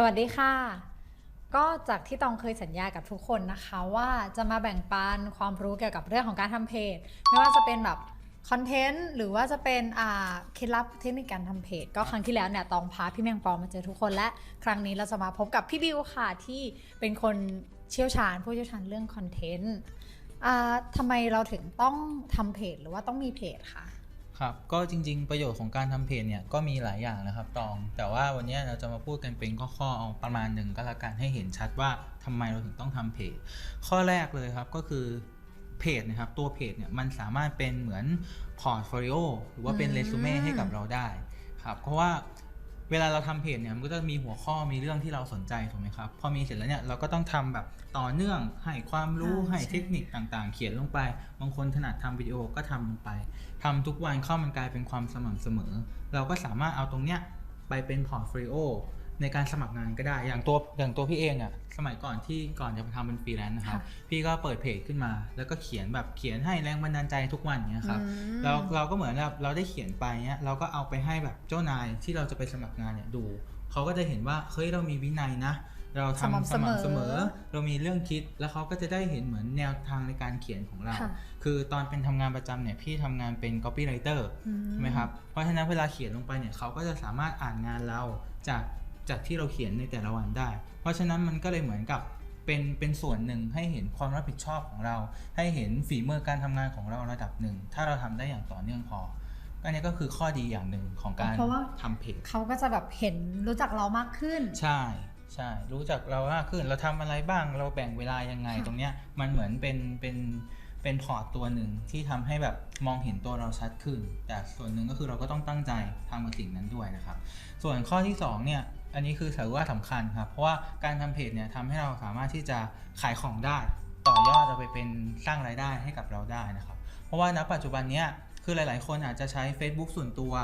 สวัสดีค่ะ ก็จากที่ตองเคยสัญญากับทุกคนนะคะว่าจะมาแบ่งปันความรู้เกี่ยวกับเรื่องของการทำเพจ ไม่ว่าจะเป็นแบบคอนเทนต์หรือว่าจะเป็นอ่าเคล็ดลับเทคนิคการทำเพจ ก็ครั้งที่แล้วเนี่ยตองพาพี่แมงปอมาเจอทุกคนและครั้งนี้เราจะมาพบกับพี่บิวค่ะที่เป็นคนเชี่ยวชาญผู้เชี่ยวชาญเรื่องคอนเทนต์อ่าทำไมเราถึงต้องทำเพจหรือว่าต้องมีเพจคะ ครับ ก็จริง ๆ ประโยชน์ของการทำเพจเนี่ยก็มีหลายอย่างนะครับตอง แต่ว่าวันนี้เราจะมาพูดกันเป็นข้อๆเอาประมาณหนึ่งก็แล้วกันให้เห็นชัดว่าทำไมเราถึงต้องทำเพจ ข้อแรกเลยครับก็คือเพจนะครับตัวเพจเนี่ยมันสามารถเป็นเหมือนพอร์ตโฟลิโอหรือว่าเป็นเรซูเม่ให้กับเราได้ครับเพราะว่า เวลาเราทำเพจเนี่ยมันก็จะมีหัวข้อมีเรื่องที่เราสนใจถูกไหมครับพอมีเสร็จแล้วเนี่ยเราก็ต้องทำแบบต่อเนื่องให้ความรู้อ่าให้ใช่เทคนิคต่างๆ เขียนลงไป บางคนถนัดทำวิดีโอก็ทำลงไปทำทุกวันเข้ามันกลายเป็นความสม่ำเสมอ เราก็สามารถเอาตรงเนี้ยไปเป็นพอร์ตโฟลิโอ ในการสมัครงานก็ได้ อย่างตัวอย่างตัวพี่เองอะสมัยก่อนที่ก่อนจะไปทำเป็นฟรีแลนซ์นะครับค่ะพี่ก็เปิดเพจขึ้นมา แล้วก็เขียนแบบเขียนให้แรงบันดาลใจทุกวันเนี้ยครับอืมเราเราก็เหมือนแบบเราได้เขียนไปเนี้ยเราก็เอาไปให้แบบเจ้านายที่เราจะไปสมัครงานเนี่ยดู เขาก็จะเห็นว่าเฮ้ยเรามีวินัยนะ เราทำสม่ำสม่ำเสเสมมออเรามีเรื่องคิดแล้วเขาก็จะได้เห็นเหมือนแนวทางในการเขียนของเราค่ะคือตอนเป็นทำงานประจำเนี่ยพี่ทำงานเป็น copywriter อืมใช่ไหมครับเพราะฉะนั้นเวลาเขียนลงไปเนี่ยเขาก็จะสามารถอ่านงานเราจาก จากที่เราเขียนในแต่ละวันได้ เพราะฉะนั้นมันก็เลยเหมือนกับเป็นเป็นส่วนหนึ่งให้เห็นความรับผิดชอบของเรา ให้เห็นฝีมือการทำงานของเราระดับหนึ่ง ถ้าเราทำได้อย่างต่อเนื่องพออันนี้ก็คือข้อดีอย่างหนึ่งของการเพราะว่าทำเพจเขาก็จะแบบเห็นรู้จักเรามากขึ้น ใช่ใช่ รู้จักเรามากขึ้น เราทำอะไรบ้าง เราแบ่งเวลายังไงค่ะตรงเนี้ยมันเหมือนเป็นเป็นเป็นพอร์ตตัวหนึ่งที่ทำให้แบบมองเห็นตัวเราชัดขึ้น แต่ส่วนหนึ่งก็คือเราก็ต้องตั้งใจทำกับสิ่งนั้นด้วยนะครับ ส่วนข้อที่สองเนี่ย อันนี้คือถือว่าสำคัญครับ เพราะว่าการทำเพจเนี่ยทำให้เราสามารถที่จะขายของได้ ต่อยอดเราไปเป็นสร้างรายได้ให้กับเราได้นะครับ เพราะว่าณปัจจุบันเนี้ยคือหลายๆ คนอาจจะใช้ Facebook ส่วนตัว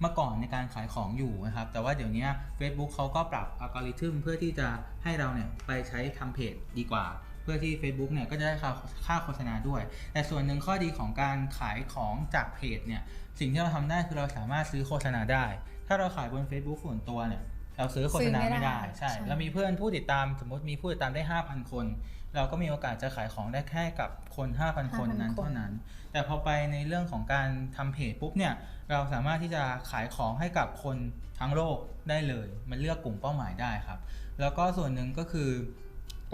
เมื่อก่อนในการขายของอยู่นะครับ แต่ว่าเดี๋ยวนี้ Facebook เขาก็ปรับอัลกอริทึมเพื่อที่จะให้เราเนี่ยไปใช้ทำเพจดีกว่า เพื่อที่ Facebook เนี่ยก็จะได้ค่าค่าโฆษณาด้วย แต่ส่วนหนึ่งข้อดีของการขายของจากเพจเนี่ยสิ่งที่เราทำได้คือเราสามารถซื้อโฆษณาได้ ถ้าเราขายบน Facebook ส่วนตัวเนี่ย เราซื้อโฆษณาซื้อไม่ไม่ได้ได้ใช่ใช่ แล้วมีเพื่อนผู้ติดตามสมมติมีผู้ติดตามได้ 5,000 คน เราก็มีโอกาสจะขายของได้แค่กับคน 5,000 คนนั้นเท่านั้น แต่พอไปในเรื่องของการทำเพจปุ๊บเนี่ย เราสามารถที่จะขายของให้กับคนทั้งโลกได้เลย มันเลือกกลุ่มเป้าหมายได้ครับ แล้วก็ส่วนหนึ่งก็คือ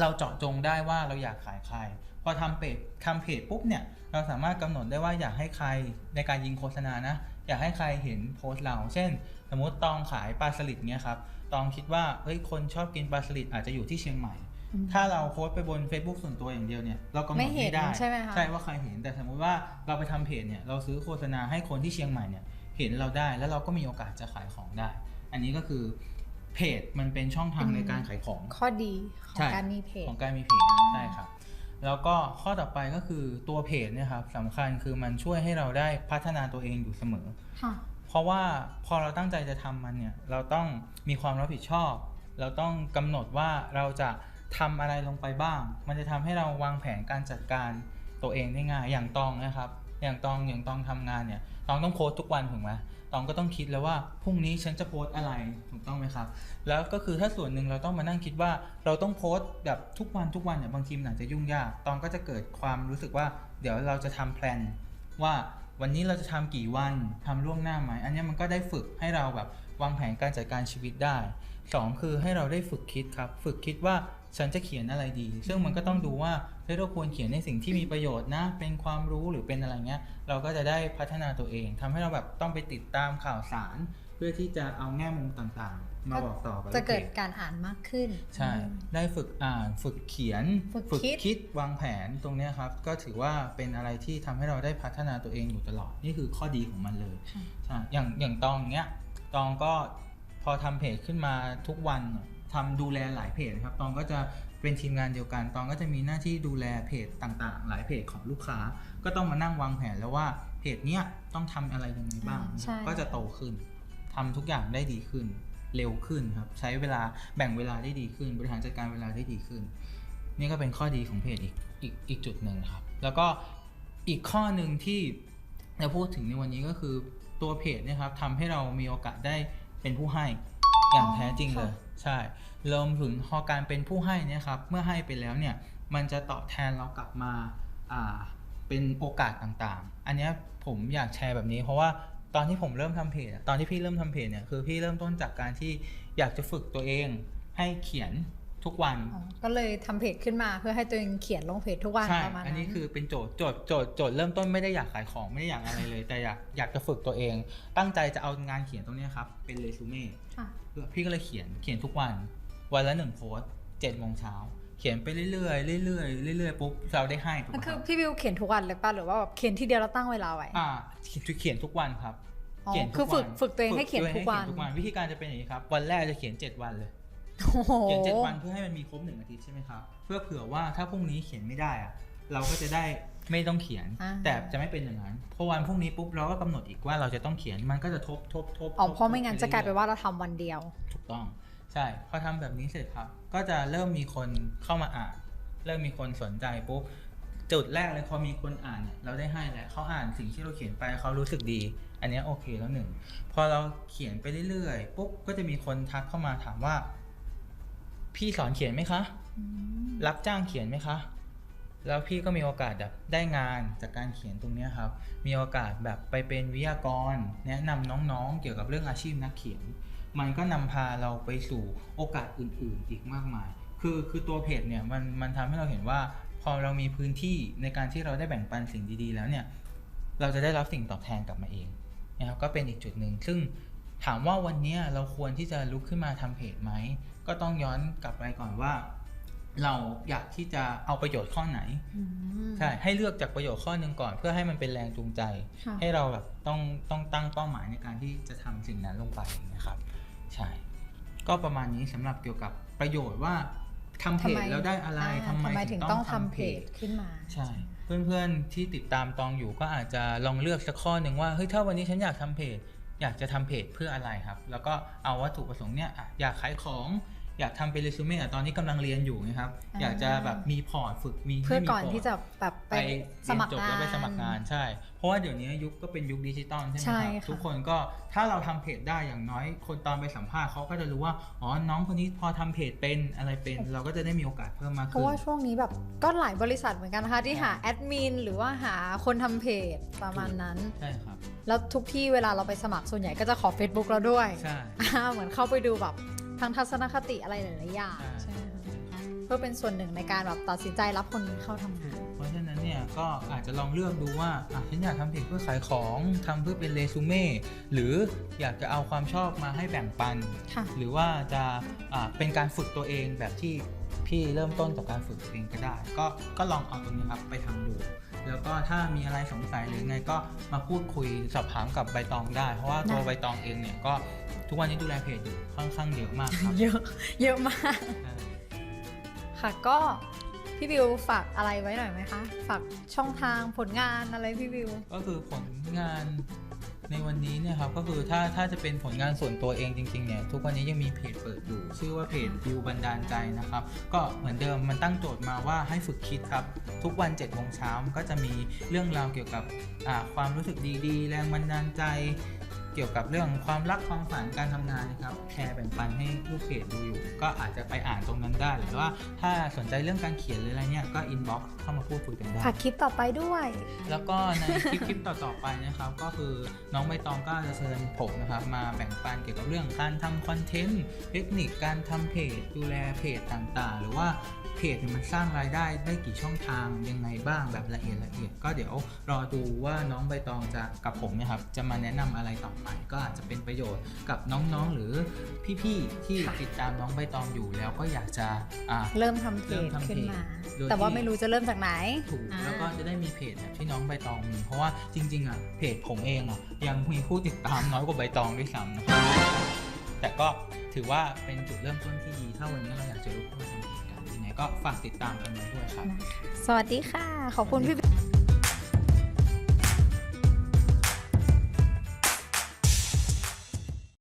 เราเจาะจงได้ว่าเราอยากขายใคร พอทำเพจทำเพจปุ๊บเนี่ย เราสามารถกำหนดได้ว่าอยากให้ใครในการยิงโฆษณานะ อยากให้ใครเห็นโพสต์เรา เช่น สมมติตองขายปลาสลิดเนี่ยครับ ตองคิดว่าเฮ้ยคนชอบกินปลาสลิดอาจจะอยู่ที่เชียงใหม่อืมถ้าเราโพสต์ไปบน Facebook ส่วนตัวอย่างเดียวเนี่ยเรากำหนดไม่เห็นไม่ได้ใช่ไหมคะใช่ว่าใครเห็นแต่สมมุติว่าเราไปทำเพจเนี่ยเราซื้อโฆษณาให้คนที่เชียงใหม่เนี่ยเห็นเราได้แล้วเราก็มีโอกาสจะขายของได้ อันนี้ก็คือเพจมันเป็นช่องทางในการขายของ ข้อดีของใช่การมีเพจของการมีเพจใช่ครับ แล้วก็ข้อต่อไปก็คือตัวเพจเนี่ยครับสำคัญคือมันช่วยให้เราได้พัฒนาตัวเองอยู่เสมอค่ะเพราะว่าพอเราตั้งใจจะทำมันเนี่ย เราต้องมีความรับผิดชอบ เราต้องกำหนดว่าเราจะทำอะไรลงไปบ้าง มันจะทำให้เราวางแผนการจัดการตัวเองได้ง่าย อย่างตองนะครับ อย่างตองอย่างตองทำงานเนี่ยตองต้องโพสต์ทุกวันถูกไหมตองก็ต้องคิดแล้วว่าพรุ่งนี้ฉันจะโพสต์อะไรถูกต้องไหมครับ แล้วก็คือถ้าส่วนหนึ่งเราต้องมานั่งคิดว่าเราต้องโพสต์แบบทุกวันทุกวันเนี่ยบางทีมันอาจจะยุ่งยากตองก็จะเกิดความรู้สึกว่า เดี๋ยวเราจะทำแพลนว่าวันนี้เราจะทำกี่วันทำล่วงหน้าไหมอันนี้มันก็ได้ฝึกให้เราแบบวางแผนการจัดการชีวิตได้สองคือให้เราได้ฝึกคิดครับ ฝึกคิดว่า ฉันจะเขียนอะไรดี ซึ่งมันก็ต้องดูว่าเฮ้ยเราควรเขียนในสิ่งที่มีประโยชน์นะ เป็นความรู้หรือเป็นอะไรเงี้ย เราก็จะได้พัฒนาตัวเองทำให้เราแบบต้องไปติดตามข่าวสาร เพื่อที่จะเอาแง่มุมต่างๆ มาบอกต่อกับจะเกิดลูพจการอ่านมากขึ้น ใช่ ได้ฝึกอ่าน ฝึกเขียน ฝึกคิดคิดวางแผนตรงเนี้ยครับ ก็ถือว่าเป็นอะไรที่ทำให้เราได้พัฒนาตัวเองอยู่ตลอด นี่คือข้อดีของมันเลยค่ะใช่ อย่างอย่างตองเนี้ย ตองก็พอทำเพจขึ้นมาทุกวันเนี่ย ทำดูแลหลายเพจครับตองก็จะเป็นทีมงานเดียวกัน ตองก็จะมีหน้าที่ดูแลเพจต่างๆ หลายเพจของลูกค้า ก็ต้องมานั่งวางแผนแล้วว่าเพจเนี้ยต้องทำอะไรยังไงบ้างใช่ก็จะโตขึ้นทำทุกอย่างได้ดีขึ้น เร็วขึ้นครับ ใช้เวลาแบ่งเวลาได้ดีขึ้น บริหารจัดการเวลาได้ดีขึ้น นี่ก็เป็นข้อดีของเพจอีกอีกอีกจุดหนึ่งครับ แล้วก็อีกข้อหนึ่งที่จะพูดถึงในวันนี้ก็คือตัวเพจเนะครับทำให้เรามีโอกาสได้เป็นผู้ให้อย่างแท้จริงเลย ใช่รวมถึงพอการเป็นผู้ให้นี่ครับเมื่อให้ไปแล้วเนี่ยมันจะตอบแทนเรากลับมาอ่าเป็นโอกาสต่างๆ อันนี้ผมอยากแชร์แบบนี้ เพราะว่าตอนที่ผมเริ่มทำเพจตอนที่พี่เริ่มทำเพจเนี่ยคือพี่เริ่มต้นจากการที่อยากจะฝึกตัวเองให้เขียน ทุกวันอ๋อก็เลยทำเพจขึ้นมาเพื่อให้ตัวเองเขียนลงเพจทุกวันใช่ประมาณอันนั้นี้นคือเป็นโจทย์โจทย์โจทย์โจทย์เริ่มต้นไม่ได้อยากขายของไม่ได้อยากอะไรเลย แต่อยากอยากจะฝึกตัวเอง ตั้งใจจะเอางานเขียนตรงเนี้ยครับ เป็นเรซูเม่ค่ะพี่ก็เลยเขียนเขียนทุกวัน วันละหนึ่งโพสเจ็ดโมงเช้าเขียนไปเรื่อยๆเรื่อยๆเรื่อยๆปุ๊บเราได้ให้ถูกไหนั่มนคคือรับพี่วิวเขียนทุกวันเลยป่ะหรือว่าแบบเขียนทีเดียวแล้วตั้งเวลาไว้อ่าเขียนทุกวันครับอ๋อเขียนทุคือฝึกวันฝึกตัวเองให้เขียนฝึทุกวันทุกวันวิธีการจะเป็นอย่างนี้ครับ วันแรกจะเขียนเจ็ดวันเลยโอ้โห เขียนเจ็ดวันเพื่อให้มันมีครบหนึ่งอาทิตย์ใช่ไหมครับ เพื่อเผื่อว่าถ้าพรุ่งนี้เขียนไม่ได้อะเราก็จะได้ไม่ต้องเขียน อ่า แต่จะไม่เป็นอย่างนั้นเพราะวันพรุ่งนี้ปุ๊บเราก็กำหนดอีกว่าเราจะต้องเขียนมันก็จะทบทบทบอ๋อทบเพราะไม่งั้นทบจะกลายเป็นรื่อว่าเราทำวันเดียว ถูกต้อง ใช่พอทำแบบนี้เสร็จครับ ก็จะเริ่มมีคนเข้ามาอ่าน เริ่มมีคนสนใจปุ๊บจุดแรกเลยพอมีคนอ่านเนี่ยเราได้ให้แล้วเขาอ่านสิ่งที่เราเขียนไปเขารู้สึกดี อันเนี้ยโอเคแล้วหนึ่งพอเราเขียนไปเรื่อยๆปุ๊บก็จะมีคนทักเข้ามาถามว่า พี่สอนเขียนไหมคะ รับจ้างเขียนไหมคะ แล้วพี่ก็มีโอกาสแบบได้งานจากการเขียนตรงนี้ครับ มีโอกาสแบบไปเป็นวิทยากร แนะนำน้องๆ เกี่ยวกับเรื่องอาชีพนักเขียน มันก็นำพาเราไปสู่โอกาสอื่นๆ อีกมากมาย คือคือตัวเพจเนี่ยมันมันทำให้เราเห็นว่าพอเรามีพื้นที่ในการที่เราได้แบ่งปันสิ่งดีๆ แล้วเนี่ย เราจะได้รับสิ่งตอบแทนกลับมาเองนะครับก็เป็นอีกจุดหนึ่งซึ่ง ถามว่าวันเนี้ยเราควรที่จะลุกขึ้นมาทำเพจไหม ก็ต้องย้อนกลับไปก่อนว่า เราอยากที่จะเอาประโยชน์ข้อไหนอืมใช่ให้เลือกจากประโยชน์ข้อหนึ่งก่อน เพื่อให้มันเป็นแรงจูงใจค่ะให้เราแบบต้องต้องตั้งเป้าหมายในการที่จะทำสิ่งนั้นลงไปนะครับ ใช่ ก็ประมาณนี้สำหรับเกี่ยวกับประโยชน์ว่าทำเพจแล้วได้อะไรอ่าทำไมถึถึงงต้ต้อองงทำทำเพเพจจขึ้นมา ใช่ เพื่อนๆที่ติดตามตองอยู่ก็อาจจะลองเลือกสักข้อหนึ่งว่าเฮ้ยถ้าวันนี้ฉันอยากทำเพจ อยากจะทำเพจเพื่ออะไรครับ แล้วก็เอาวัตถุประสงค์เนี่ยอะอยากขายของ อยากทำเป็นเรซูเม่อะตอนนี้กำลังเรียนอยู่นะครับอ่าอยากจะแบบมีพอร์ตฝึกมีเพื่อให้มีก่อนพร์ตที่จะแบบไปไปสมัครเรียนจบงานแล้วไปสมัครงานใช่ เพราะว่าเดี๋ยวนี้ยุคก็เป็นยุคดิจิตอลใช่ไหมใช่ครับค่ะทุกคนก็ถ้าเราทำเพจได้อย่างน้อย คนตอนไปสัมภาษณ์เขาก็จะรู้ว่าอ๋อน้องคนนี้พอทำเพจเป็นอะไรเป็น เราก็จะได้มีโอกาสเพิ่มมากเพขึ้ราะนว่าช่วงนี้แบบก็หลายบริษัทเหมือนกันนะคะที่หาแอดมินหรือว่าหาคนทำเพจประมาณนั้นใช่ครับแล้วทุกที่เวลาเราไปสมัครส่วนใหญ่ก็จะขอ Facebook เราด้วยใช่อ่าเหมือนเข้าไปดูแบบ ทางทัศนคติอะไรหลายๆอย่างใช่ใช่ไหมคะเพื่อเป็นส่วนหนึ่งในการแบบตัดสินใจรับคนนี้เข้าทำงานเพราะฉะนั้นเนี่ยก็อาจจะลองเลือกดูว่าอะฉันอยากทำเพจเพื่อขายของทำเพื่อเป็นเรซูเม่หรืออยากจะเอาความชอบมาให้แบ่งปัน ค่ะ หรือว่าจะอ่าเป็นการฝึกตัวเองแบบที่พี่เริ่มต้นจากการฝึกตัวเองก็ได้ ก็ก็ลองเอาตรงนี้ครับไปทำดู แล้วก็ถ้ามีอะไรสงสัยหรือไงก็มาพูดคุยสอบถามกับใบตองได้ เพราะว่าตัวได้ใบตองเองเนี่ยก็ทุกวันนี้ดูแลเพจอยู่ค่อนข้างเยอะมากครับเยอะเยอะมากใช่ค่ะก็พี่วิวฝากอะไรไว้หน่อยไหมคะ ฝากช่องทางผลงานอะไรพี่วิว ก็คือผลงาน ในวันนี้เนี่ยครับก็คือถ้าถ้าจะเป็นผลงานส่วนตัวเองจริงๆเนี่ยทุกวันนี้ยังมีเพจเปิดอยู่ ชื่อว่าเพจวิวบันดาลใจนะครับ ก็เหมือนเดิมมันตั้งโจทย์มาว่าให้ฝึกคิดครับ ทุกวัน7จ็ดโมงเช้าก็จะมีเรื่องราวเกี่ยวกับความรู้สึกดีๆ แรงบันดาลใจ เกี่ยวกับเรื่องความรักความฝันการทำงานนะครับแชร์แบ่งปันให้ลูกเพจดูอยู่ ก็อาจจะไปอ่านตรงนั้นได้ หรือว่าถ้าสนใจเรื่องการเขียนหรืออะไรเนี่ยก็อินบ็อกซ์เข้ามาพูดคุยกันได้ฝากคลิปต่อไปด้วย แล้วก็ในคลิปคลิปต่อๆไปนะครับ ก็คือน้องใบตองก็จะเชิญผมนะครับมาแบ่งปันเกี่ยวกับเรื่องการทำคอนเทนต์เทคนิคการทำเพจดูแลเพจต่างๆ หรือว่าเพจเนี่ยมันสร้างรายได้ได้กี่ช่องทางยังไงบ้างแบบละเอียดละเอียด ก็เดี๋ยวรอดูว่าน้องใบตองจะกับผมเนะครับจะมาแนะนำอะไรต่อไปก็อาจจะเป็นประโยชน์กับน้องๆ หรือพี่ๆ ที่ค่ะติดตามน้องใบตองอยู่แล้วก็อยากจะอ่า เริ่มทำเพเริ่จมทำเพจขึ้นมา โดยแต่ว่าที่ไม่รู้จะเริ่มจากไหนถูกอ่า แล้วก็จะได้มีเพจแบบที่น้องใบตองมี เพราะว่าจริง ๆ อะ เพจผมเองอะ ยังมีผู้ติดตามน้อยกว่าใบตองด้วยซ้ำนะครับแต่ก็ถือว่าเป็นจุดเริ่มต้นที่ดี ถ้าวันนี้เราอยากจะรู้ว่าทำเพจกันยังไงก็ฝากติดตามกันมาด้วยครับ สวัสดีค่ะ ขอบคุณพี่